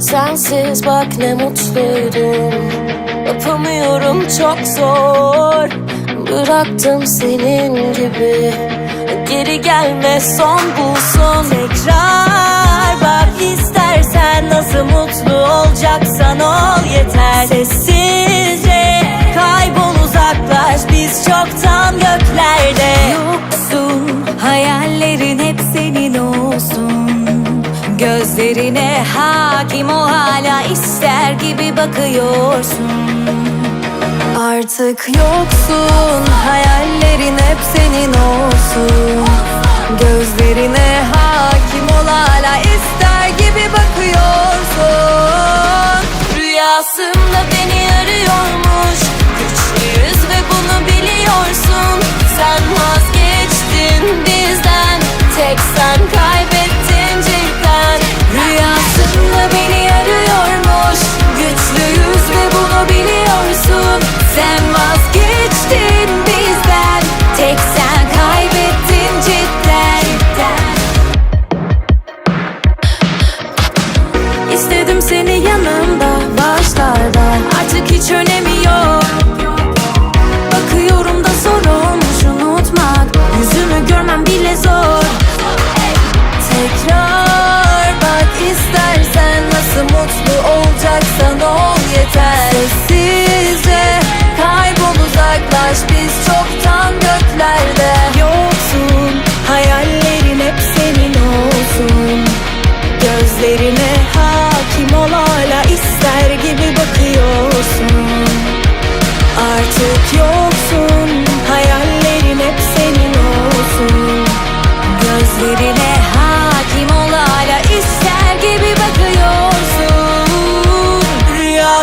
Sensiz bak ne mutluydum. Yapamıyorum çok zor. Bıraktım senin gibi. Geri gelme son bulsun Tekrar bak istersen Nasıl mutlu olacaksan ol yeter. Sessizce kaybol uzaklaş. Biz çoktan göklerde Gözlerine hakim o hala ister gibi bakıyorsun. Artık yoksun hayallerin hep senin olsun. Gözlerine hakim ol hala ister gibi bakıyorsun. Rüyasında beni arıyormuş Güçlüyüz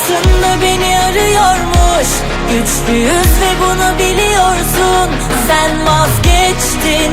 Rüyasında beni arıyormuş. Güçlüyüz ve bunu biliyorsun. Sen vazgeçtin